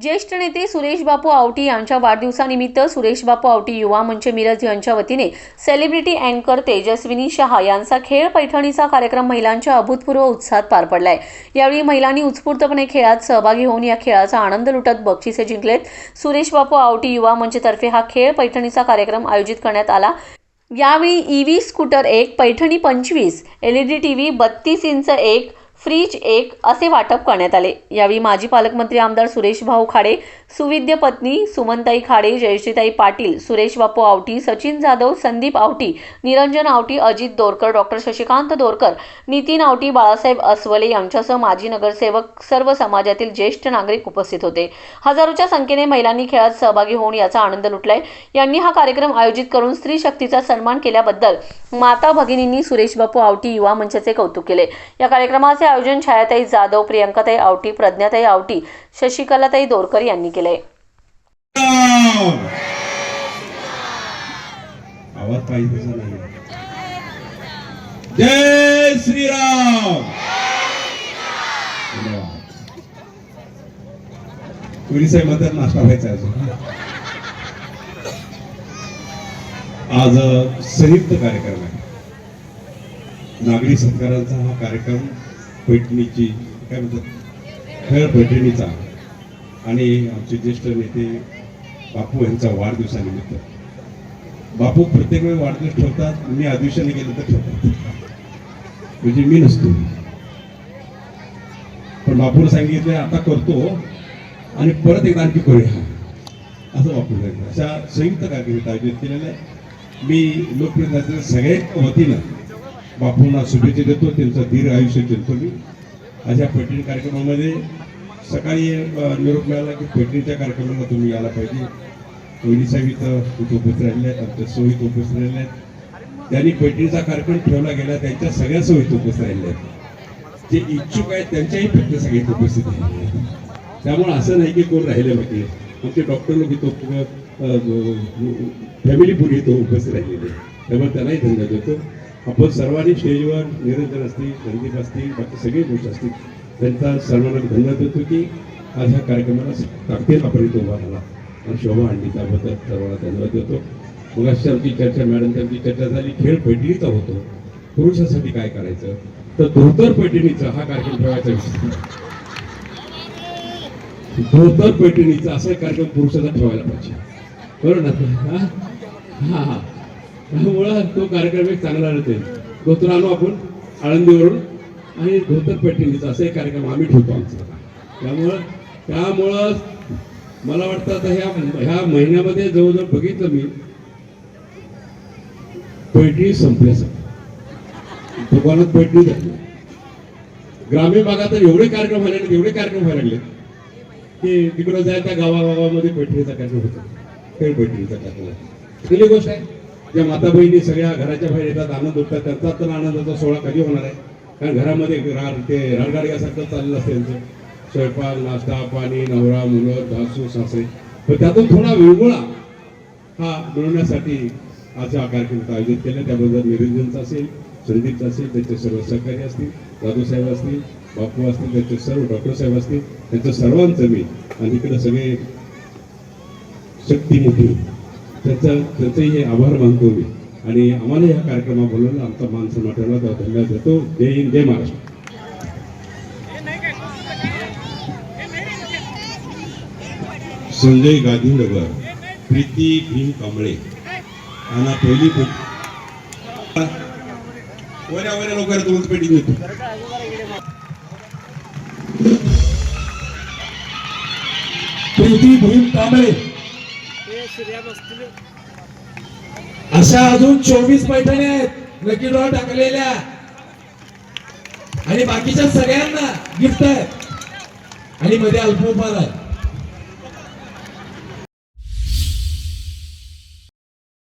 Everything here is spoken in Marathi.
ज्येष्ठ नेते सुरेश बापू आवटी यांच्या वाढदिवसानिमित्त सुरेश बापू आवटी युवा मंच मिरज यांच्या वतीने सेलिब्रिटी अँकर तेजस्विनी शहा यांचा खेळ पैठणीचा कार्यक्रम महिलांच्या अभूतपूर्व उत्साहात पार पडलाय. यावेळी महिलांनी उत्स्फूर्तपणे खेळात सहभागी होऊन या खेळाचा आनंद लुटत बक्षिसे जिंकलेत. सुरेश बापू आवटी युवा मंचतर्फे हा खेळ पैठणीचा कार्यक्रम आयोजित करण्यात आला. यावेळी ई स्कूटर एक पैठणी पंचवीस L E D T V बत्तीस इंच एक फ्रीज एक असे वाटप करण्यात आले. यावेळी माजी पालकमंत्री आमदार सुरेश भाऊ खाडे सुविद्य पत्नी सुमनताई खाडे जयश्रीताई पाटील सुरेश बापू आवटी सचिन जाधव संदीप आवटी निरंजन आवटी अजित दोरकर डॉक्टर शशिकांत दोरकर नितीन आवटी बाळासाहेब अस्वले यांच्यासह माजी नगरसेवक सर्व समाजातील ज्येष्ठ नागरिक उपस्थित होते. हजारोच्या संख्येने महिलांनी खेळात सहभागी होऊन याचा आनंद लुटलाय. यांनी हा कार्यक्रम आयोजित करून स्त्री शक्तीचा सन्मान केल्याबद्दल माता भगिनींनी सुरेश बापू आवटी युवा मंचाचे कौतुक केले. या कार्यक्रमाचे आयोजन छायाताई जाधव प्रियंकाताई आवटी प्रज्ञाताई आवटी शशिकलाताई दोरकर यांनी केले जय श्रीराम! नाश्ता व्हायचा आज संयुक्त कार्यक्रम आहे. नागरी सत्कारांचा हा कार्यक्रम पैठणीची काय म्हणतात खेळ पैठणीचा आणि आमचे ज्येष्ठ नेते बापू यांचा वाढदिवसानिमित्त. बापू प्रत्येक वेळी वाढदिवस ठेवतात मी आदिवसाने गेलं तर ठेवतात. म्हणजे मी नसतो. पण बापूने सांगितलं आता करतो आणि परत एकदा आणखी करूया. असं बापू सांगितलं. अशा संयुक्त कार्यक्रम आयोजित केलेलं आहे मी लोकप्रतिनिधी सगळ्या वतीनं बापूंना शुभेच्छा देतो त्यांचं दीर्घ आयुष्य देतो मी. अशा पैठणी कार्यक्रमामध्ये सकाळी निरोप मिळाला की पैठणीच्या कार्यक्रमाला तुम्ही यायला पाहिजे. कोहिनीसाहेब इथं इथं उपस्थित राहिले आहेत आमच्या सोयीत उपस्थित राहिले आहेत. त्यांनी पैठणीचा कार्यक्रम ठेवला गेला त्यांच्या सगळ्या सोयीत उपस्थित राहिले आहेत. जे इच्छुक आहेत त्यांच्याही पैठणी सगळ्यात उपस्थित राहिले त्यामुळे असं नाही की कोण राहिले बाकी आमचे डॉक्टर लोक इथं फॅमिली पुरी इथं उपस्थित राहिलेले त्यामुळे त्यांनाही धन्यवाद देतो. आपण सर्वांनी स्टेजवर निरंजन असतील संदीप असतील बाकी सगळे गोष्ट असतील त्यांचा सर्वांना धन्यवाद देतो की आज ह्या कार्यक्रमाला ताकदीन आपण उभा राहिला. आणि शोभा आणली त्याबद्दल सर्वांना धन्यवाद देतो. मग अशी आमची चर्चा मॅडम त्यांची चर्चा झाली खेळ पैठणीचा होतो. पुरुषासाठी काय करायचं? तर धोतर पैठणीचा हा कार्यक्रम ठेवायचा विषय. धोतर पैठणीचा असा कार्यक्रम पुरुषाचा ठेवायला पाहिजे. बरोबर ना? हां हा हा. त्यामुळं तो कार्यक्रम एक चांगला राहते धोतर आणू आपण आळंदीवरून आणि धोतर पैठणीचा असा एक कार्यक्रम आम्ही ठेवतो आमचा. त्यामुळं त्यामुळं मला वाटतं आता ह्या ह्या महिन्यामध्ये जवळजवळ बघितलं मी पैठणी संपल्यासारखं दुकानात पैठणी झाली. ग्रामीण भागात एवढे कार्यक्रम व्हायला लागले एवढे कार्यक्रम व्हायला लागले की तिकडं जाय त्या गावागावामध्ये पैठणीचा कार्यक्रम होता. खेळ पैठणीचा कार्यक्रम पहिली गोष्ट आहे ज्या माता बहिणी सगळ्या घराच्या बाहेर येतात आनंद उठतात. त्यांचा तर आनंदाचा सोहळा कधी होणार आहे? कारण घरामध्ये रा ते रणगाडग्यासारखं चाललेलं असतं त्यांचं स्वयंपाक नाश्ता पाणी नवरा मुलं सासू सासरे. पण त्यातून थोडा वेगळा हा मिळवण्यासाठी आज हा कार्यक्रम आयोजित केला. त्याबद्दल निरंजनचा असेल संदीपचा असेल त्यांचे सर्व सहकारी असतील जाधव साहेब असतील बापू असतील त्यांचे सर्व डॉक्टर साहेब असतील त्यांचं सर्वांचं मी आणि इकडे सगळे शक्ती मोठी त्यांचं त्यांचंही आभार मानतो मी. आणि आम्हाला या कार्यक्रमात बोलवलं आमचा मान सन्मान ठेवला तर धन्यवाद देतो. जय हिंद जय महाराष्ट्र. संजय गांधीनगर प्रीती भीम कांबळे आणि पहिली वऱ्या वऱ्या लोकांना दोन पेटी देतो प्रीती भीम कांबळे. अशा अजून चोवीस पैठणी आहेत. लकी ड्रॉ टाकलेल्या. आणि बाकीच्या सगळ्यांना गिफ्ट आहे आणि मध्ये अल्पोपार आहे